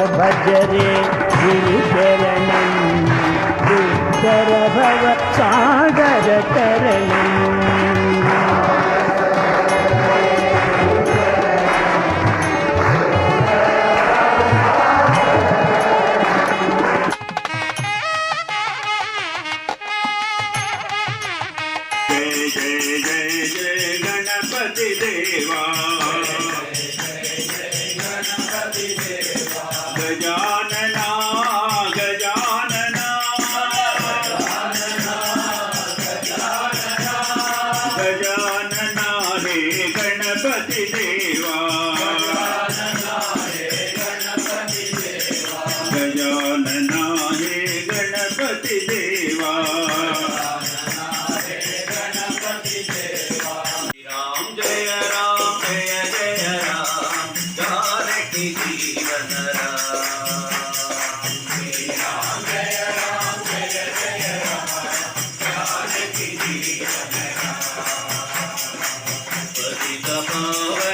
भजरे गिलवसागर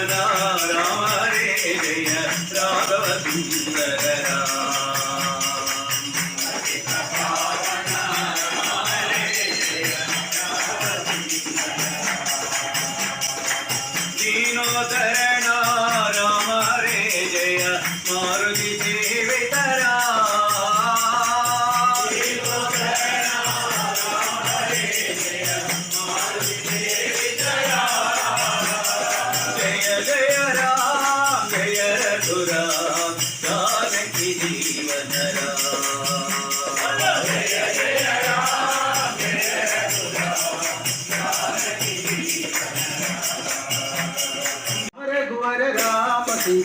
ರಾಮ ರೇ ಜಯ ರಾಘವ ಸುಂದರ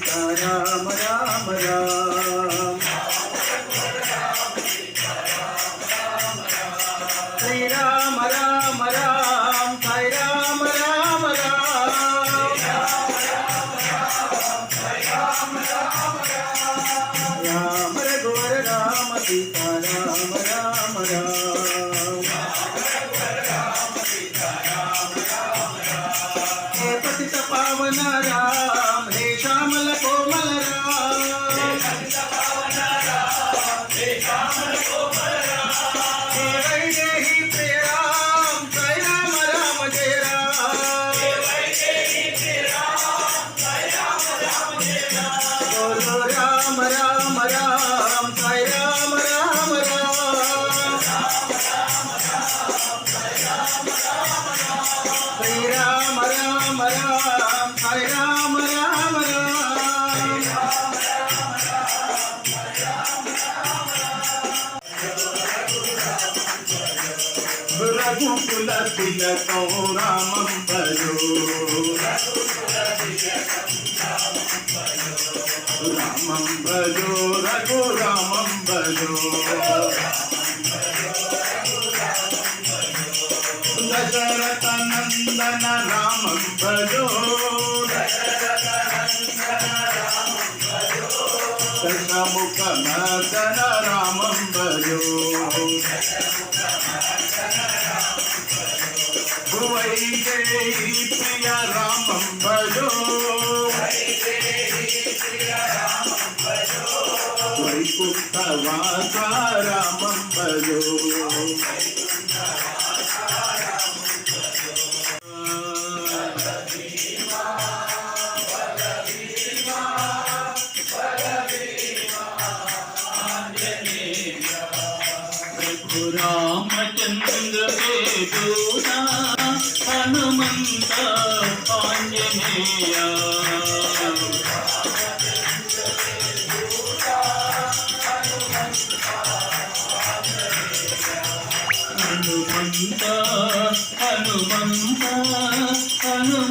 তারা రామంబయో రామంబయో రఘు రామంబయో దశరథ నందన రామంబయో దశముఖ నందన రామంబయో దశముఖ నందన వై ప్రియ రామం భజో వైకుంఠ వాస రామం భజో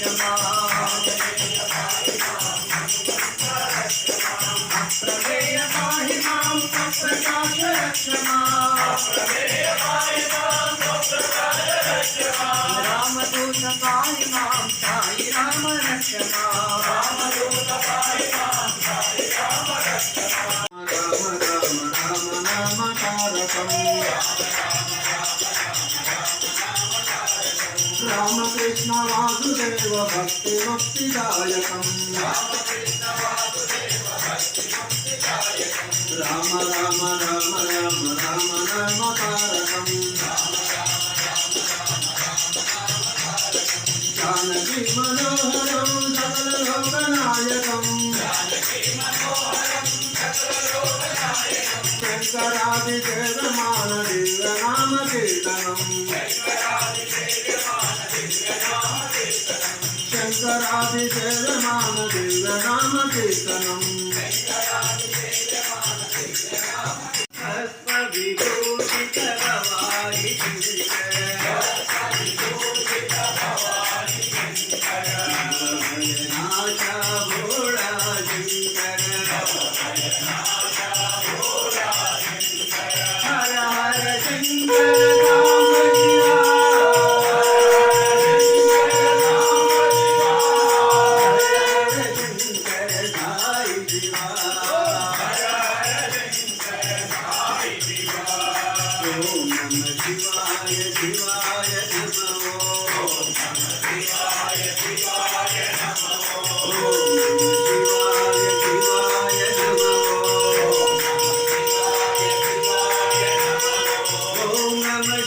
Ram Dutta Pai Ram Sai Ram Rakshma Vasudeva భక్తి ముక్తిదాయకం రామ రామ రామ రామ రామ రామ తారకం. జానకి మనోహరం సకల లోకనాయకం శంకరాది జగమాన దివ్య నామ కీర్తనం. కైతరాది సేవ మానదేవ నామ కీర్తనం.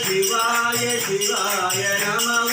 శివాయ శివాయ నమ